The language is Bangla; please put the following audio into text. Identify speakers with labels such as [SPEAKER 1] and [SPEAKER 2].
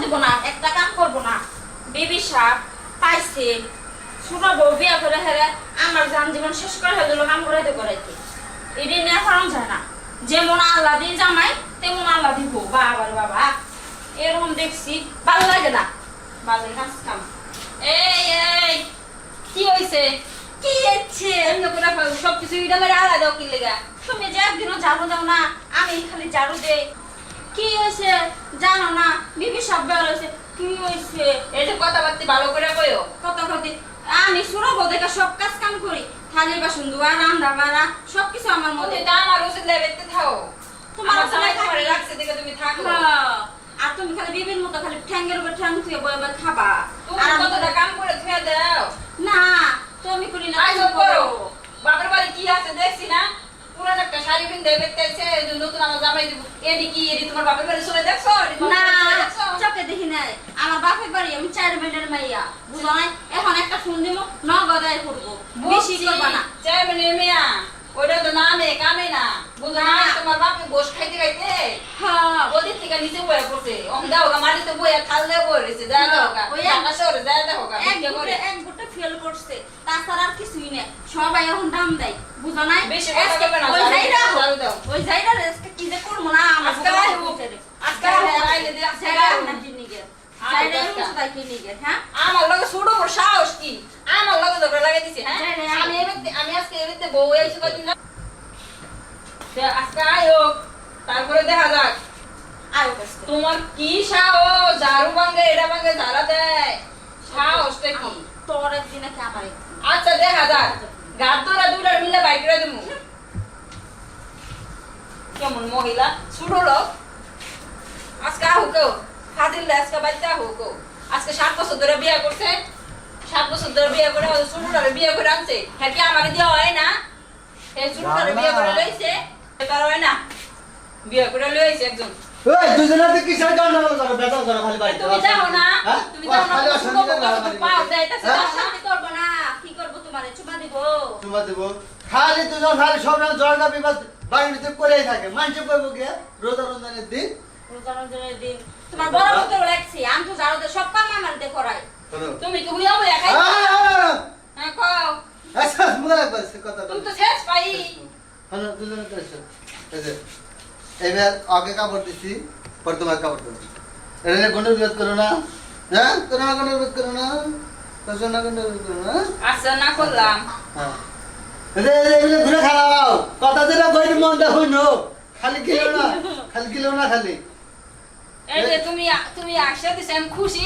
[SPEAKER 1] দিব না, একটা কাম না। পাইছে, ছোট বউ বিয়া করে হেরে আমার যান জীবন শেষ করে কাম করাইতে করাইতে এটি নিয়ে যায় না। যেমন আল্লাহ দিয়ে জামাই, তেমন আল্লাহ দিব বাবা। এরকম দেখছি, ভালো লাগে না। ভালো কাজ এই এই, কি হইছে? কি হচ্ছে?
[SPEAKER 2] এমনি করে ফেল- সবকিছু ইটা মেরে আলাদা কি লেগা।
[SPEAKER 1] তুমি যে একদিনও ঝাড়ু দাও না, আমি খালি ঝাড়ু দেই। কি হয়েছে জানো না বিবি সব বের হয়েছে কি হয়েছে?
[SPEAKER 2] এই যে কথাবার্তা ভালো করে কইও
[SPEAKER 1] কত কত আমি সুরব দেখে সব কাজ কাম করি। থালি বাসন ধোয়া রান্না বাড়া সবকিছু আমার মধ্যে।
[SPEAKER 2] দাম আর ওষুধ লেবেতে থাও।
[SPEAKER 1] তোমার
[SPEAKER 2] তোমার
[SPEAKER 1] ওষুধ
[SPEAKER 2] জামাই
[SPEAKER 1] লাগে?
[SPEAKER 2] তোমারে দেখে তুমি থাকো।
[SPEAKER 1] হ্যাঁ। আর তুমি খালি বিবির মতো খালি ঠ্যাঙ্গের উপর ঠ্যাং থুয়ে বয়ে বয়ে খাবা।
[SPEAKER 2] তুমি
[SPEAKER 1] আর
[SPEAKER 2] কতটা কাম করে থুয়ে দাও।
[SPEAKER 1] না তুমি করি না
[SPEAKER 2] করো
[SPEAKER 1] করো।
[SPEAKER 2] বাপের বাড়ি কি আছে দেখছি না পুরান পিন দেবে নতুন আমার জামাই দিব এডি কি এডি তোমার বাপের বাড়ি চলে দেখছ
[SPEAKER 1] না? চোখে দেখি নাই আমার বাপের বাড়ি আমি চার মিনিটের মাইয়া বুঝো নাই এখন একটা ফোন দিব নগদায় করব বেশি। করবা না
[SPEAKER 2] চেয়ারম্যান এমিয়া ওইটা তো নামে। তোমার বাপে বস খাইতে খাইতে থেকে নিচে বয়ে পড়ছে অম দাও মাটিতে বয়ে খাললে বয়ে রয়েছে যা দাও ঢাকা শহরে যা দাও
[SPEAKER 1] এক
[SPEAKER 2] ভিক্ষা করে
[SPEAKER 1] গুটে এক গুটে ফেল করছে তাছাড়া আর কিছুই না সবাই এখন দাম দেয় বুঝো নাই
[SPEAKER 2] বেশি কথা বলবে না,
[SPEAKER 1] ওই যাইরা
[SPEAKER 2] দাও, ঝাড়ু দাও।
[SPEAKER 1] ওই যাইরা রে, কি যে করব না আমার
[SPEAKER 2] আজকে। আজকে আইলে আজকে
[SPEAKER 1] না
[SPEAKER 2] লগে ছোট সাহস কি আমার লগে ঝগড়া লাগাই দিছে হ্যাঁ। আমি আমি আজকে এমনিতে বউ এসে কদিন আজকে আয়ো তারপরে দেখা যাক। তোমার কি সাহস? ঝাড়ু ভাঙে এটা ভাঙে ঝাড়া দেয়। সাহসটা কি?
[SPEAKER 1] তোর একদিন আমার
[SPEAKER 2] আচ্ছা দেখা যাক। গাত ধরা দুটার মিলে বাইক করে দেবো কেমন মহিলা? ছোট লোক। আজকে আহুক ফাজিল আজকে বাড়িতে আহুক আজকে সাত বছর ধরে বিয়ে করছে। সাত বছর ধরে বিয়ে করে ছোটটারে বিয়ে করে আনছে। হ্যাঁ কি আমাকে দেওয়া হয় না? এই ছোটটারে বিয়ে করে লইছে। তার হয় না। বিয়ে করে লইছে একজন।
[SPEAKER 3] ওই দুজনে কিসের জন্য করো বেটা করো খালি বাড়িতে
[SPEAKER 2] তুমি যাও না
[SPEAKER 3] হ্যাঁ?
[SPEAKER 2] তুমি যাও না
[SPEAKER 3] খালি
[SPEAKER 2] ছোট
[SPEAKER 3] অশান্তি
[SPEAKER 2] বউ
[SPEAKER 3] করে
[SPEAKER 2] পাও দেয়তাছে
[SPEAKER 3] হ্যাঁ?
[SPEAKER 2] না।
[SPEAKER 1] অশান্তি করব না, কি করব তোমারে? চুমা দিবো?
[SPEAKER 3] চুমা দেব। খালি দুজন খালি সব রকম জড়গা বিবাদ বাড়ির ভিতরে করেই থাকে। মানুষ করব কে রোজা রমজানের দিন?
[SPEAKER 1] রোজা রমজানের দিন। তোমার বড় মতো লাগছে আমি তো জানো সব কাম আমার দিয়ে করাই।
[SPEAKER 2] তুমি কি হুইয়া হুইয়া খাই
[SPEAKER 3] আহ, আহ,
[SPEAKER 2] হ্যাঁ। কও।
[SPEAKER 3] আচ্ছা কথা
[SPEAKER 2] তুমি তো শেষ পাই।
[SPEAKER 3] এবার আগে কাপড় দিচ্ছি পরে তোমার কাপড় দেবো। এটা নিয়ে গন্ডল বিরোধ করো না। হ্যাঁ করো না গন্ডল বিরোধ করো না। করছ গন্ডল বিরোধ করো না।
[SPEAKER 2] আচ্ছা না করলাম।
[SPEAKER 3] হ্যাঁ। এগুলো ঘুরে খাওয়াও কথা মনটা হইন খালি কিলো না খালি কিলো না খালি।
[SPEAKER 2] তুমি তুমি খুশি।